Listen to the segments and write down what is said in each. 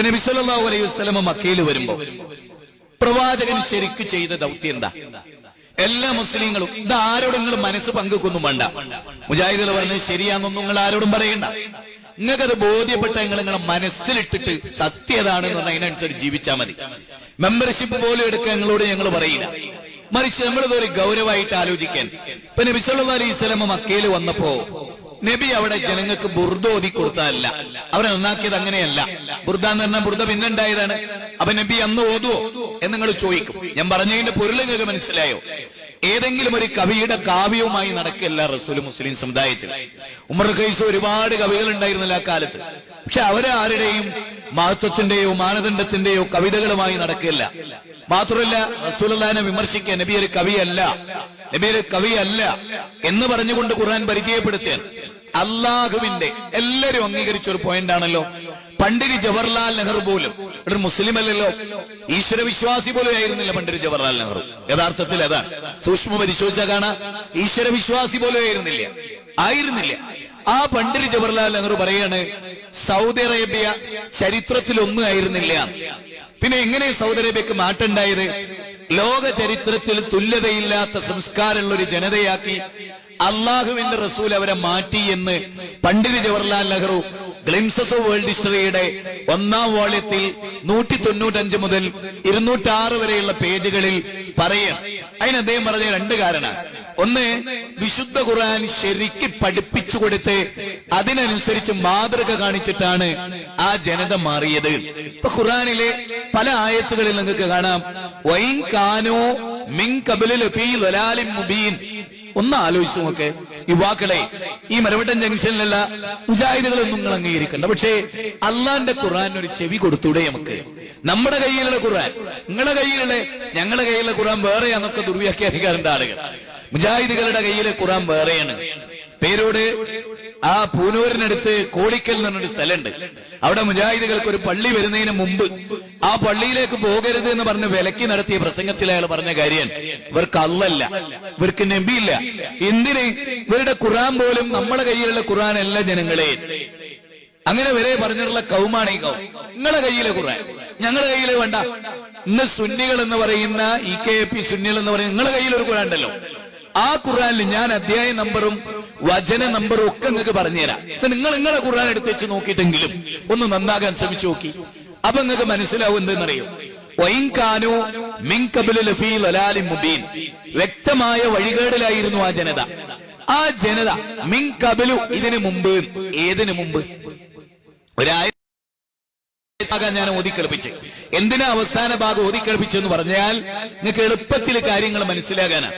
ഇപ്പൊ നബി സല്ലല്ലാഹു അലൈഹി വസല്ലമ മക്കയിൽ വരുമ്പോ പ്രവാചകൻ ശരിക്ക് ചെയ്ത ദൗത്യം എന്താ? എല്ലാ മുസ്ലിങ്ങളും ഇത് ആരോടും നിങ്ങൾ മനസ്സ് പങ്കുക്കൊന്നും വേണ്ട. മുജാഹിദുകൾ പറഞ്ഞത് ശരിയാണെന്നൊന്നും നിങ്ങൾ ആരോടും പറയണ്ട. നിങ്ങൾക്കത് ബോധ്യപ്പെട്ട നിങ്ങൾ നിങ്ങളെ മനസ്സിലിട്ടിട്ട് സത്യതാണ് എന്ന് പറഞ്ഞാൽ അതിനനുസരിച്ച് ജീവിച്ചാൽ മതി. മെമ്പർഷിപ്പ് പോലും എടുക്കാൻ നിങ്ങളോട് ഞങ്ങൾ പറയില്ല. മറിച്ച് നമ്മളിതൊരു ഗൗരവമായിട്ട് ആലോചിക്കാൻ. പിന്നെ അലൈഹി വസല്ലമ മക്കയിൽ വന്നപ്പോ നബി അവിടെ ജനങ്ങൾക്ക് ബുർദ ഓതി കൊടുത്തതല്ല. അവരെ നന്നാക്കിയത് അങ്ങനെയല്ല. ബുർദ എന്ന് പറഞ്ഞാൽ ബുർദ പിന്നെ ഉണ്ടായതാണ്. അപ്പൊ നബി അന്ന് ഓതുവോ? എന്ന് നിങ്ങൾ ചോദിക്കും. ഞാൻ പറഞ്ഞതിന്റെ പൊരുൾ നിങ്ങൾക്ക് മനസ്സിലായോ? ഏതെങ്കിലും ഒരു കവിയുടെ കാവ്യവുമായി നടക്കില്ല റസൂൽ മുസ്ലിം സമുദായത്തിൽ. ഉമർ ഖൈസ് ഒരുപാട് കവികൾ ഉണ്ടായിരുന്നില്ല ആ കാലത്ത്. പക്ഷെ അവരാരുടെയും മഹത്വത്തിന്റെയോ മാനദണ്ഡത്തിന്റെയോ കവിതകളുമായി നടക്കില്ല. മാത്രമല്ല റസൂലുള്ളാഹിനെ വിമർശിക്കാൻ നബി ഒരു കവിയല്ല. നബി ഒരു കവിയല്ല എന്ന് പറഞ്ഞുകൊണ്ട് ഖുർആൻ പരിചയപ്പെടുത്താൻ അള്ളാഹുവിന്റെ എല്ലാരും അംഗീകരിച്ച ഒരു പോയിന്റ് ആണല്ലോ. പണ്ഡിറ്റ് ജവഹർലാൽ നെഹ്റു പോലും. ഒരു മുസ്ലിം അല്ലല്ലോ. ഈശ്വര വിശ്വാസി പോലും ആയിരുന്നില്ല പണ്ഡിറ്റ് ജവഹർലാൽ നെഹ്റു. യഥാർത്ഥത്തിൽ അതാണ്. സൂക്ഷ്മ പരിശോധിച്ചാൽ കാണാ. ഈശ്വര വിശ്വാസി പോലും ആയിരുന്നില്ല. ആയിരുന്നില്ല. ആ പണ്ഡിറ്റ് ജവഹർലാൽ നെഹ്റു പറയാണ് സൗദി അറേബ്യ ചരിത്രത്തിൽ ഒന്നും ആയിരുന്നില്ല. പിന്നെ എങ്ങനെ സൗദി അറേബ്യക്ക് മാറ്റുണ്ടായത് ലോക ചരിത്രത്തിൽ തുല്യതയില്ലാത്ത സംസ്കാരമുള്ള ഒരു ജനതയാക്കി അള്ളാഹുവിന്റെ റസൂൽ അവരെ മാറ്റി എന്ന് Pandit Jawaharlal Nehru Glimpses of World ഹിസ്റ്ററിയുടെ ഒന്നാം വോള്യത്തിൽ നൂറ്റി തൊണ്ണൂറ്റഞ്ച് മുതൽ ഇരുന്നൂറ്റാറ് വരെയുള്ള പേജുകളിൽ പറയുക അതിന് അദ്ദേഹം പറഞ്ഞ രണ്ട് കാരണം ഒന്ന് വിശുദ്ധ ഖുർആൻ ശരിക്ക് പഠിപ്പിച്ചു കൊടുത്ത് അതിനനുസരിച്ച് മാതൃക കാണിച്ചിട്ടാണ് ആ ജനത മാറിയത്. ഇപ്പൊ ഖുർആനിലെ പല ആയത്തുകളിൽ നിങ്ങൾക്ക് കാണാം. വൈൻ കാനോ മിൻ കബിലിൽ മുബീൻ. ഒന്ന് ആലോചിച്ചു നോക്കെ യുവാക്കളെ ഈ മരവട്ടൻ ജംഗ്ഷനിലുള്ള മുജാഹിദുകളൊന്നും നിങ്ങൾ അംഗീകരിക്കണ്ട. പക്ഷേ അള്ളാന്റെ ഖുറാൻ ഒരു ചെവി കൊടുത്തൂടെ നമുക്ക്. നമ്മുടെ കയ്യിലുള്ള ഖുറാൻ നിങ്ങളുടെ കയ്യിലുള്ള ഞങ്ങളുടെ കയ്യിലുള്ള ഖുർആൻ വേറെയാന്നൊക്കെ ദുർവ്യാഖ്യാനിക്കാറുണ്ട് ആളുകൾ. മുജാഹിദുകളുടെ കയ്യിലെ ഖുറാൻ വേറെയാണ്. പേരോട് ആ പൂനൂരിനടുത്ത് കോളിക്കൽ എന്ന് പറഞ്ഞൊരു സ്ഥലമുണ്ട്. അവിടെ മുജാഹിദുകൾക്ക് ഒരു പള്ളി വരുന്നതിന് മുമ്പ് ആ പള്ളിയിലേക്ക് പോകരുത് എന്ന് പറഞ്ഞ് വിലക്കി നടത്തിയ പ്രസംഗത്തിൽ അയാൾ പറഞ്ഞ കാര്യം ഇവർക്ക് അല്ലല്ല ഇവർക്ക് നബിയില്ല. എന്തിന്? ഇവരുടെ ഖുറാൻ പോലും നമ്മുടെ കയ്യിലുള്ള ഖുറാൻ അല്ല ജനങ്ങളെ. അങ്ങനെ വരെ പറഞ്ഞിട്ടുള്ള കൗമാണ് ഈ കൗ. നിങ്ങളുടെ കയ്യിലെ ഖുറാൻ ഞങ്ങളുടെ കയ്യിലെ വേണ്ട. ഇന്ന് സുന്നികൾ എന്ന് പറയുന്ന ഇ കെ പി സുന്നികൾ എന്ന് പറയുന്ന നിങ്ങളുടെ കയ്യിൽ ഒരു ഖുറാൻ ഉണ്ടല്ലോ. ആ ഖുറാനിൽ ഞാൻ അധ്യായ നമ്പറും വചന നമ്പറും ഒക്കെ നിങ്ങൾക്ക് പറഞ്ഞുതരാം. നിങ്ങൾ നിങ്ങളെ ഖുറാൻ എടുത്ത് വെച്ച് നോക്കിയിട്ടെങ്കിലും ഒന്ന് നന്നാകാൻ ശ്രമിച്ചു നോക്കി. അപ്പൊ നിങ്ങൾക്ക് മനസ്സിലാവും എന്തെന്നറിയോ വൈൻകാനോ മുബീൻ. വ്യക്തമായ വഴികേടിലായിരുന്നു ആ ജനത. ആ ജനത മിൻ കബലു ഇതിനു മുമ്പ് ഏതിനു മുമ്പ്? ഒരായ ഭാഗം ഞാൻ ഓതിക്കളിപ്പിച്ച്. എന്തിനാ അവസാന ഭാഗം ഓതിക്കളിപ്പിച്ചെന്ന് പറഞ്ഞാൽ നിങ്ങൾക്ക് എളുപ്പത്തിൽ കാര്യങ്ങൾ മനസ്സിലാകാനാ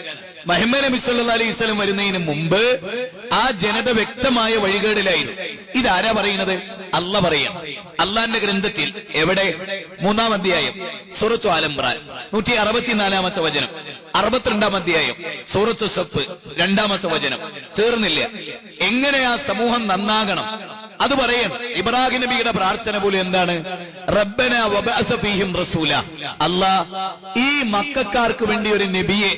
മഹമ്മദ് നബി സല്ലാ അലൈഹി സ്വലം വരുന്നതിന് മുമ്പ് ആ ജനത വ്യക്തമായ വഴികേടിലായിരുന്നു ഇതാരാ പറയുന്നത്? അല്ല പറയാം. അള്ളാന്റെ ഗ്രന്ഥത്തിൽ എവിടെ? മൂന്നാം അധ്യായം സൂറത്തു ആലംബ്രാൻ നൂറ്റി അറുപത്തിനാലാമത്തെ വചനം അറുപത്തിരണ്ടാം അധ്യായം സൂറത്തു സപ്പ് രണ്ടാമത്തെ വചനം. തീർന്നില്ല. എങ്ങനെ ആ സമൂഹം നന്നാകണം? അത് പറയും ഇബ്രാഹിം നബിയുടെ പ്രാർത്ഥന പോലും എന്താണ്? റബ്ബന വബഅസ ഫീഹിം റസൂല. അല്ലാ ഈ മക്കാർക്ക് വേണ്ടി ഒരു നബിയെ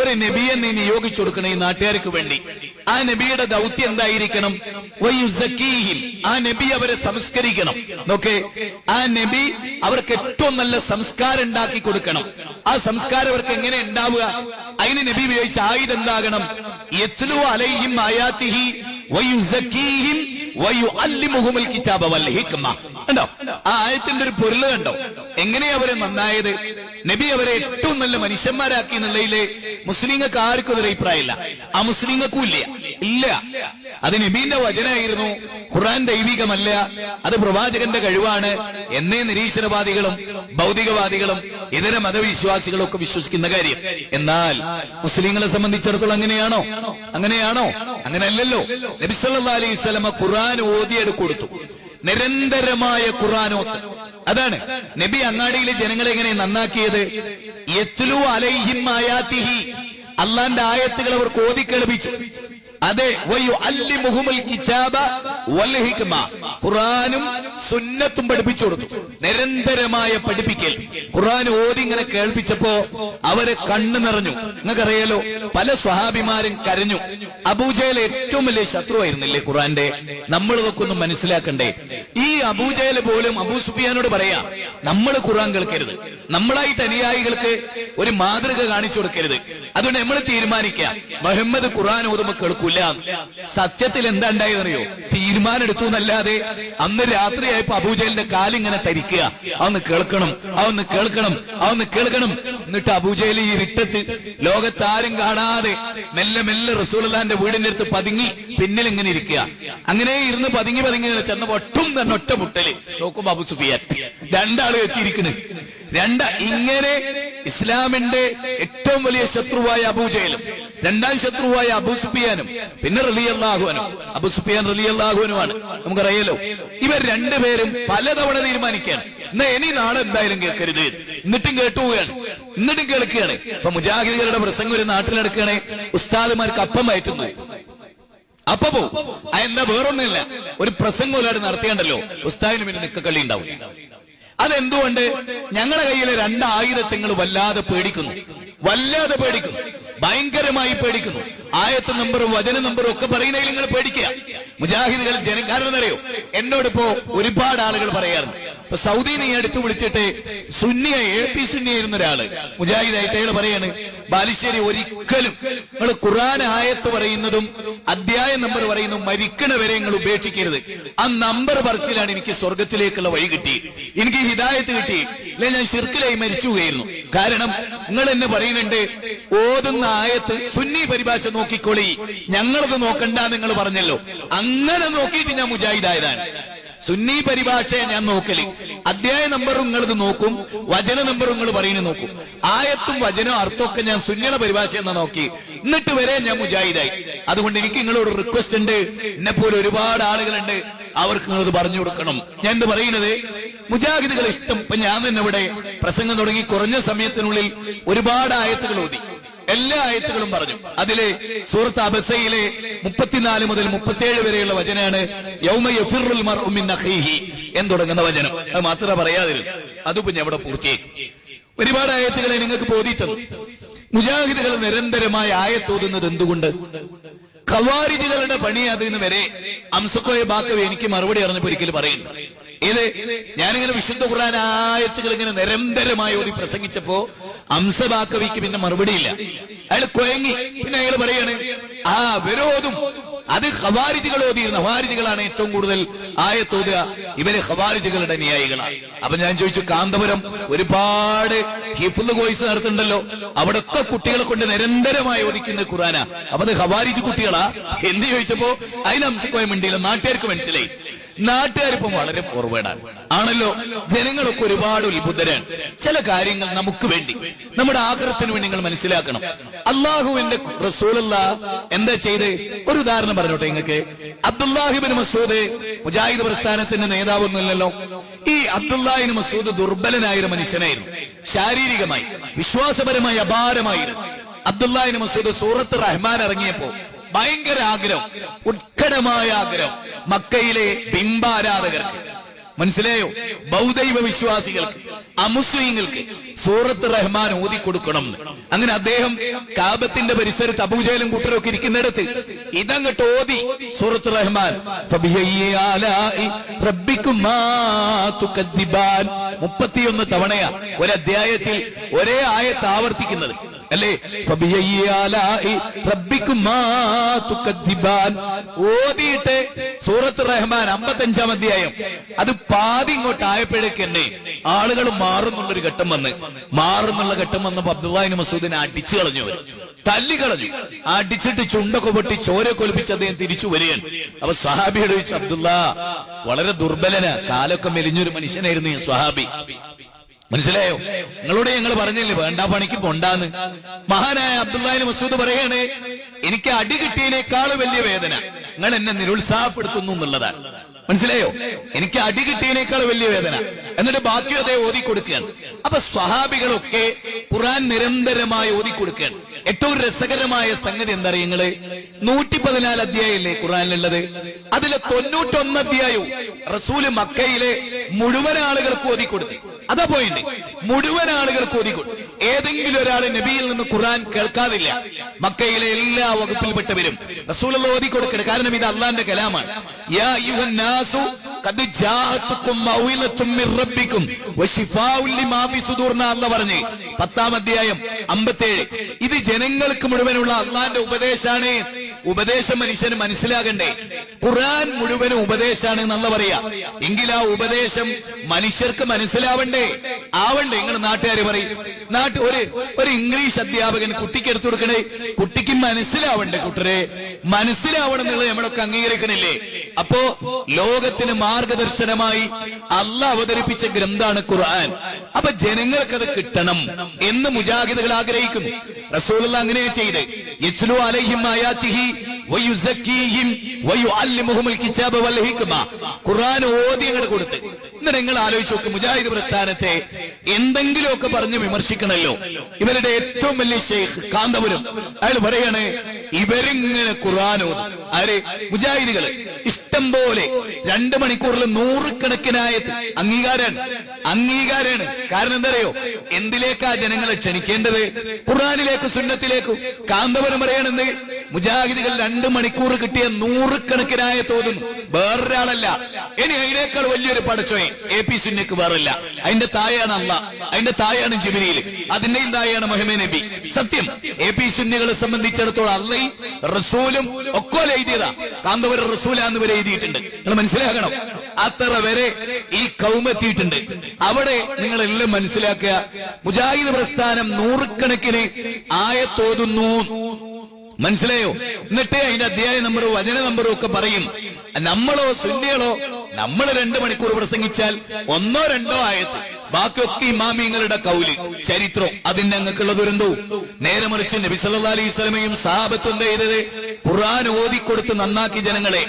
ഒരു നബിയെ നീ നിയോഗിച്ചു കൊടുക്കണം ഈ നാട്ടുകാർക്ക് വേണ്ടി. ആ നബിയുടെ ദൗത്യം എന്തായിരിക്കണം? ആ നബി അവരെ സംസ്കരിക്കണം. നോക്കെ ആ നബി അവർക്ക് ഏറ്റവും നല്ല സംസ്കാരം ഉണ്ടാക്കി കൊടുക്കണം. ആ സംസ്കാരം അവർക്ക് എങ്ങനെ ഉണ്ടാവുക? അതിന് നബി ഉപയോഗിച്ച ആയുധം എന്താകണം? യത്ലു വയുസക്കീഹിം കണ്ടോ? ആ ആയത്തിന്റെ ഒരു പൊരുൾ കണ്ടോ? എങ്ങനെയാ അവരെ നന്നായത്? നബി അവരെ ഏറ്റവും നല്ല മനുഷ്യന്മാരാക്കി എന്നുള്ളതിലെ മുസ്ലിങ്ങൾക്ക് ആർക്കും ഒരു അഭിപ്രായമില്ല. ആ മുസ്ലിങ്ങൾക്കും ഇല്ല. ഇല്ല. അത് നബീന്റെ വചനായിരുന്നു. ഖുറാൻ ദൈവികമല്ല. അത് പ്രവാചകന്റെ കഴിവാണ്. എന്നേ നിരീശ്വരവാദികളും ഭൗതികവാദികളും ഇതര മതവിശ്വാസികളും ഒക്കെ വിശ്വസിക്കുന്ന കാര്യം. എന്നാൽ മുസ്ലിങ്ങളെ സംബന്ധിച്ചിടത്തോളം അങ്ങനെയാണോ? അങ്ങനെയാണോ? അങ്ങനെയല്ലല്ലോ. നബി സല്ലല്ലാഹു അലൈഹി വസല്ലമ ഖുർആൻ ഓതിയെടു കൊടുത്തു. നിരന്തരമായ ഖുർആനോത്ത് അതാണ്. നബി അങ്ങാടിയിലെ ജനങ്ങളെ എങ്ങനെ നന്നാക്കിയത്? യത്ലു അലൈഹിം അള്ളാന്റെ ആയത്തുകൾ ഓതി കോതിക്കളിപ്പിച്ചു അതെ ഖുറാനും സുന്നത്തും പഠിപ്പിച്ചു കൊടുത്തു. നിരന്തരമായ പഠിപ്പിക്കൽ. ഖുറാൻ ഓതി ഇങ്ങനെ കേൾപ്പിച്ചപ്പോ അവരെ കണ്ണു നിറഞ്ഞു. നിങ്ങൾക്കറിയാലോ പല സ്വഹാബിമാരും കരഞ്ഞു. അബൂജയിൽ ഏറ്റവും വലിയ ശത്രുവായിരുന്നില്ലേ ഖുറാന്റെ നമ്മൾ ഇതൊക്കെ ഒന്ന് മനസ്സിലാക്കണ്ടേ. ഈ അബൂജയൽ പോലും അബൂ സുഫിയാനോട് പറയാ നമ്മൾ ഖുറാൻ കേൾക്കരുത്. നമ്മളായിട്ട് അനുയായികൾക്ക് ഒരു മാതൃക കാണിച്ചു കൊടുക്കരുത്. അതുകൊണ്ട് നമ്മൾ തീരുമാനിക്കാം മുഹമ്മദ് ഖുറാൻ ഓതുമ്പോ കേൾക്കൂല. സത്യത്തിൽ എന്താ ഉണ്ടായതെന്നറിയോ? തീരുമാനം എടുത്തു എന്നല്ലാതെ അന്ന് രാത്രിയായപ്പോ അബൂജയലിന്റെ കാലിങ്ങനെ തരിക്കുക അവന്ന് കേൾക്കണം അവന്ന് കേൾക്കണം അവന്ന് കേൾക്കണം. എന്നിട്ട് അബുജയിൽ ഈ ഇട്ടത്ത് ലോകത്താരും കാണാതെ മെല്ലെ മെല്ലെ റസൂലിന്റെ വീടിന്റെ അടുത്ത് പതുങ്ങി പിന്നിൽ ഇങ്ങനെ ഇരിക്കുക. അങ്ങനെ ഇരുന്ന് പതുങ്ങി പതുങ്ങി ചെന്ന ഒട്ടും തന്നെ ഒറ്റ മുട്ടൽ. നോക്കുമ്പോ അബു സുഫിയാൻ. രണ്ടാൾ വെച്ചിരിക്കണ്. രണ്ട ഇങ്ങനെ ഇസ്ലാമിന്റെ ഏറ്റവും വലിയ ശത്രുവായ അബൂജയിലും രണ്ടാം ശത്രുവായ അബു സുഫിയാനും പിന്നെ റലി അബു സുഫിയാൻ റലി നമുക്കറിയാലോ? ഇവർ രണ്ടുപേരും പലതവണ തീരുമാനിക്കുകയാണ്. എന്നാ ഇനി നാളെ എന്തായാലും കേൾക്കരുത്. എന്നിട്ടും കേട്ടുപോവുകയാണ്. എന്നിട്ടും കേൾക്കുകയാണ്. ഇപ്പൊ മുജാഹിദികളുടെ പ്രസംഗം ഒരു നാട്ടിലെടുക്കുകയാണെ. ഉസ്താദുമാർക്ക് അപ്പം വയറ്റുന്നു. അപ്പൊ പോ എന്താ വേറൊന്നുമില്ല. ഒരു പ്രസംഗം ഒരാട് നടത്തിയണ്ടല്ലോ. ഉസ്താദിന് പിന്നെ നിക്കക്കള്ളി ഉണ്ടാവും. അതെന്തുകൊണ്ട്? ഞങ്ങളുടെ കയ്യിലെ രണ്ടായിരത്തങ്ങൾ വല്ലാതെ പേടിക്കുന്നു. വല്ലാതെ പേടിക്കുന്നു. ഭയങ്കരമായി പേടിക്കുന്നു. ആയത്ത് നമ്പറും വചന നമ്പറും ഒക്കെ പറയുന്നതിൽ നിങ്ങൾ പേടിക്കുക. മുജാഹിദികൾ ജന കാരണം അറിയോ എന്നോടിപ്പോ ഒരുപാട് ആളുകൾ പറയാറുണ്ട്. ഇപ്പൊ സൗദി നീ എടുത്തു വിളിച്ചിട്ട് സുന്നിയ എ പി സുന്നിയായിരുന്ന ഒരാൾ മുജാഹിദായിട്ട് അയാൾ പറയാണ് ബാലുശ്ശേരി ഒരിക്കലും നിങ്ങൾ ഖുറാൻ ആയത്ത് പറയുന്നതും അധ്യായ നമ്പർ പറയുന്നതും മരിക്കണ വരെ നിങ്ങൾ ഉപേക്ഷിക്കരുത്. ആ നമ്പർ പറച്ചിലാണ് എനിക്ക് സ്വർഗത്തിലേക്കുള്ള വഴി കിട്ടി. എനിക്ക് ഹിദായത്ത് കിട്ടി. അല്ലെ ഞാൻ ഷിർക്കിലായി മരിച്ചു പോയിരുന്നു. കാരണം നിങ്ങൾ എന്നെ പറയുന്നുണ്ട് ഓതുന്ന ആയത്ത് സുന്നി പരിഭാഷ നോക്കിക്കൊളി. ഞങ്ങളത് നോക്കണ്ട നിങ്ങൾ പറഞ്ഞല്ലോ. അങ്ങനെ നോക്കിയിട്ട് ഞാൻ മുജാഹിദായതാണ്. സുന്നി പരിഭാഷ ഞാൻ നോക്കൽ. അധ്യായ നമ്പറും നിങ്ങളിത് നോക്കും വചന നമ്പറും നിങ്ങൾ പറയുന്നത് നോക്കും. ആയത്തും വചനവും അർത്ഥമൊക്കെ ഞാൻ സുന്നിയുടെ പരിഭാഷ എന്ന് നോക്കി. എന്നിട്ട് വരെ ഞാൻ മുജാഹിദായി. അതുകൊണ്ട് എനിക്ക് നിങ്ങളോട് റിക്വസ്റ്റ് ഉണ്ട്. എന്നെ പോലെ ഒരുപാട് ആളുകളുണ്ട്. അവർക്ക് നിങ്ങളത് പറഞ്ഞു കൊടുക്കണം. ഞാൻ എന്ത് പറയുന്നത്? മുജാഹിദുകൾ ഇഷ്ടം. ഇപ്പൊ ഞാൻ തന്നെ ഇവിടെ പ്രസംഗം തുടങ്ങി കുറഞ്ഞ സമയത്തിനുള്ളിൽ ഒരുപാട് ആയത്തുകൾ ഓതി. എല്ലാ ആയത്തുകളും പറഞ്ഞു. അതിലെ സൂറത്ത് അബസയിലെ മുപ്പത്തിനാല് മുതൽ മുപ്പത്തിയേഴ് വരെയുള്ള അഖീഹി എന്ന് തുടങ്ങുന്ന വചനം. അത് മാത്രമേ പറയാതിരുന്നു അത് ഞാൻ അവിടെ പൂർത്തിയാക്കി ഒരുപാട് ആയത്തുകളെ നിങ്ങൾക്ക് ബോധിച്ചത് മുജാഹിദുകൾ നിരന്തരമായി ആയത്തോതുന്നത് എന്തുകൊണ്ട്? ഖവാരിജുകളുടെ പണി അതിന് വരെ അംസക്കോയെ ബാക്കവി എനിക്ക് മറുപടി അറിഞ്ഞപ്പോ ഒരിക്കലും പറയുന്നു ഇത് ഞാനിങ്ങനെ വിശുദ്ധ ഖുർആൻ ആയത്തുകൾ ഇങ്ങനെ നിരന്തരമായി ഓതി പ്രസംഗിച്ചപ്പോ അംസബാക്കവിക്ക് പിന്നെ മറുപടിയില്ല. അയാൾ കൊയങ്ങി. പിന്നെ അയാൾ പറയാണ് ആ വിരോധം. അത് ഹവാരിജികൾ ഓതിയിരുന്ന. ഹവാരിജികളാണ് ഏറ്റവും കൂടുതൽ ആയത്തോതുക ഇവർ ഹവാരിജികളുടെ ന്യായികളാണ് അപ്പൊ ഞാൻ ചോദിച്ചു കാന്തപുരം ഒരുപാട് ഹിഫുദ് കോഴ്സ് നടത്തുന്നുണ്ടല്ലോ. അവിടെ ഒക്കെ കുട്ടികളെ കൊണ്ട് നിരന്തരമായി ഒതുക്കുന്ന ഖുറാന അപ്പൊ അത് ഹവാരിജ് കുട്ടികളാ? എന്ത് ചോദിച്ചപ്പോ അതിന് അംശക്കോയം മിണ്ടിയില്ല. നാട്ടുകാർക്ക് മനസ്സിലായി. നാട്ടുകാരിപ്പം വളരെ ഫോർവേഡാണ്. ആണല്ലോ? ജനങ്ങളൊക്കെ ഒരുപാട് ഉത്ബുദ്ധരാണ്. ചില കാര്യങ്ങൾ നമുക്ക് വേണ്ടി നമ്മുടെ ആഗ്രഹത്തിന് വേണ്ടി നിങ്ങൾ മനസ്സിലാക്കണം. അള്ളാഹുവിന്റെ റസൂലുള്ള എന്താ ചെയ്ത്? ഒരു ഉദാഹരണം പറഞ്ഞോട്ടെ നിങ്ങൾക്ക്. അബ്ദുല്ലാഹിബിൻ മസൂദ് മുജാഹിദ് പ്രസ്ഥാനത്തിന്റെ നേതാവൊന്നുമില്ലല്ലോ. ഈ അബ്ദുല്ലാഹിബിൻ മസൂദ് ദുർബലനായ ഒരു മനുഷ്യനായിരുന്നു. ശാരീരികമായി വിശ്വാസപരമായി അപാരമായിരുന്നു. അബ്ദുല്ലാഹിബിൻ മസൂദ് സൂറത്ത് റഹ്മാൻ ഇറങ്ങിയപ്പോ ഭയങ്കര ആഗ്രഹം ഉത്കടമായ ആഗ്രഹം മക്കയിലെ ബിംബാരാധകർക്ക് മനസ്സിലായോ ബൗദൈവ വിശ്വാസികൾക്ക് അമുസ്ലിങ്ങൾക്ക് സൂറത്ത് റഹ്മാൻ ഓതിക്കൊടുക്കണം. അങ്ങനെ അദ്ദേഹം കാബത്തിന്റെ പരിസരത്ത് അബൂജയിലും കൂട്ടരൊക്കെ ഇരിക്കുന്നിടത്ത് ഇതങ്ങട്ട് ഓതി സൂറത്ത് റഹ്മാൻ. മുപ്പത്തിയൊന്ന് തവണയാ ഒരധ്യായത്തിൽ ഒരേ ആയത്ത് ആവർത്തിക്കുന്നത് അല്ലേ. ഓതിയിട്ട് സൂറത്ത് റഹ്മാൻ അമ്പത്തഞ്ചാം അധ്യായം. അത് പാതി ഇങ്ങോട്ട് ആയപ്പോഴേക്ക് തന്നെ ആളുകൾ മാറുന്നുള്ളൊരു ഘട്ടം വന്ന്. മാറുന്നുള്ള ഘട്ടം വന്നപ്പോ അബ്ദുല്ലാഹിന് മസൂദിനെ അടിച്ചു കളഞ്ഞു അവർ. തല്ലി കളഞ്ഞു. അടിച്ചിട്ട് ചുണ്ടൊക്കെ പൊട്ടി ചോര ഒലിപ്പിച്ച് അദ്ദേഹം തിരിച്ചു വരികയാണ്. അപ്പൊ സഹാബിയോട് ചോദിച്ചു അബ്ദുള്ള വളരെ ദുർബലന. കാലൊക്കെ മെലിഞ്ഞൊരു മനുഷ്യനായിരുന്നു ഈ സ്വഹാബി. മനസ്സിലായോ? നിങ്ങളോട് ഞങ്ങൾ പറഞ്ഞില്ലേ വേണ്ട പണിക്ക് പോണ്ടാന്ന്. മഹാനായ അബ്ദുല്ലാഹിന് മസൂദ് പറയാണ് എനിക്ക് അടി കിട്ടിയതിനേക്കാൾ വലിയ വേദന. നിങ്ങൾ എന്നെ നിരുത്സാഹപ്പെടുത്തുന്നു എന്നുള്ളതാണ്. മനസ്സിലായോ? എനിക്ക് അടി കിട്ടിയതിനേക്കാൾ വലിയ വേദന. എന്നിട്ട് ബാക്കി അതേ ഓതി കൊടുക്കുകയാണ് അപ്പൊ സ്വഹാബികളൊക്കെ ഖുറാൻ നിരന്തരമായി ഓതി കൊടുക്കുകയാണ് ഏറ്റവും രസകരമായ സംഗതി എന്താ നിങ്ങൾ? നൂറ്റി പതിനാല് അധ്യായല്ലേ ഖുറാനിലുള്ളത് അതിലെ തൊണ്ണൂറ്റൊന്ന് അധ്യായവും റസൂൽ മക്കയിലെ മുഴുവൻ ആളുകൾക്ക് ഓതി കൊടുത്തു അതാ പോയിന്റ് മുഴുവൻ ആളുകൾക്ക് കൊടുത്തു ഏതെങ്കിലും ഒരാൾ നബിയിൽ നിന്ന് ഖുറാൻ കേൾക്കാതില്ല മക്കയിലെ എല്ലാ വകുപ്പിൽപ്പെട്ടവരും റസൂലുള്ള ഓതി കൊടുക്കരുത് കാരണം ഇത് അള്ളാന്റെ കലാമാണ്. പറഞ്ഞു പത്താം അധ്യായം 57 ഇത് ജനങ്ങൾക്ക് മുഴുവനുള്ള അള്ളാന്റെ ഉപദേശാണ്. ഉപദേശം മനുഷ്യന് മനസ്സിലാകണ്ടേ. ഖുർആൻ മുഴുവനും ഉപദേശമാണ് എന്നല്ല പറയാ. എങ്കിൽ ആ ഉപദേശം മനുഷ്യർക്ക് മനസ്സിലാവണ്ടേ? ആവണ്ടേ? നിങ്ങൾ നാട്ടുകാർ പറയും. നാട്ടു ഒരു ഒരു ഇംഗ്ലീഷ് അധ്യാപകൻ കുട്ടിക്ക് എടുത്തു കൊടുക്കണേ. കുട്ടിക്ക് മനസ്സിലാവണ്ടേ കുട്ടരെ? മനസ്സിലാവണം എന്നുള്ളത് നമ്മളൊക്കെ അംഗീകരിക്കണില്ലേ? അപ്പോ ലോകത്തിന് മാർഗദർശനമായി അല്ല അവതരിപ്പിച്ച ഗ്രന്ഥാണ് ഖുർആൻ. അപ്പൊ ജനങ്ങൾക്കത് കിട്ടണം എന്ന് മുജാഹിദുകൾ ആഗ്രഹിക്കുന്നു. റസൂൽ അങ്ങനെ ചെയ്ത്. യസ്ലു മായാ ആയാത്തിഹി ഖുർആൻ ഓതി കൊടുത്ത്. നിങ്ങൾ ആലോചിച്ച് നോക്ക് മുജാഹിദ് പ്രസ്ഥാനത്തെ എന്തെങ്കിലുമൊക്കെ പറഞ്ഞ് വിമർശിക്കണല്ലോ. ഇവരുടെ ഏറ്റവും വലിയ ഷെയ്ഖ് കാന്തപുരം. അയാൾ പറയാണ് ഇവരിങ്ങനെ ഖുർആൻ ഓതും. ആര്? ഇഷ്ടം പോലെ രണ്ട് മണിക്കൂറിൽ നൂറുകണക്കിനായ അംഗീകാരാണ്. അംഗീകാരാണ്. കാരണം എന്താ അറിയോ എന്തിലേക്കാ ജനങ്ങളെ ക്ഷണിക്കേണ്ടത്? ഖുറാനിലേക്ക് സുന്നത്തിലേക്കും. കാന്തപുരം പറയണെന്ത്? മുജാഹിദികൾ രണ്ട് മണിക്കൂർ കിട്ടിയ നൂറുകണക്കിനായ തോതും വേറൊരാളല്ല. ഇനി അതിനേക്കാൾ വലിയൊരു പടച്ചോയെ എ പി സുന്നക്ക് വേറില്ല അതിന്റെ തായാണ് അല്ല അതിന്റെ തായാണ് ജിമിനിയിൽ അതിന്റെയും തായാണ് മൊഹമ്മേ നബി. സത്യം എ പി സുന്നികളെ സംബന്ധിച്ചിടത്തോളം അല്ലയും റസൂലും ഒക്കെ എഴുതിയതാ. കാന്തപുരം റസൂലാന്ന് വരെ എഴുതിയിട്ടുണ്ട്. നിങ്ങൾ മനസ്സിലാക്കണം അത്ര വരെ ഈ കൗമെത്തിയിട്ടുണ്ട് അവിടെ നിങ്ങൾ എല്ലാം മനസ്സിലാക്കുക. മുജാഹിദ് പ്രസ്ഥാനം നൂറുകണക്കിന് ആയത്തോതുന്നു മനസ്സിലായോ? എന്നിട്ട് അതിന്റെ അധ്യായ നമ്പറും വചന നമ്പറും ഒക്കെ പറയും. നമ്മളോ സുന്നികളോ നമ്മൾ രണ്ടു മണിക്കൂർ പ്രസംഗിച്ചാൽ ഒന്നോ രണ്ടോ ആയത്ത് ബാക്കിയൊക്കെ ഇമാമിങ്ങളുടെ കൗൽ ചരിത്രം. അതിന്റെ അങ്ങക്കുള്ള ദുരന്തവും നേരെ മറിച്ച് നബി സല്ലല്ലാഹു അലൈഹി സ്വലമയും സഹാബത്തും എന്ത് ചെയ്തത്? ഖുർആൻ ഓതിക്കൊടുത്ത് നന്നാക്കി ജനങ്ങളെ.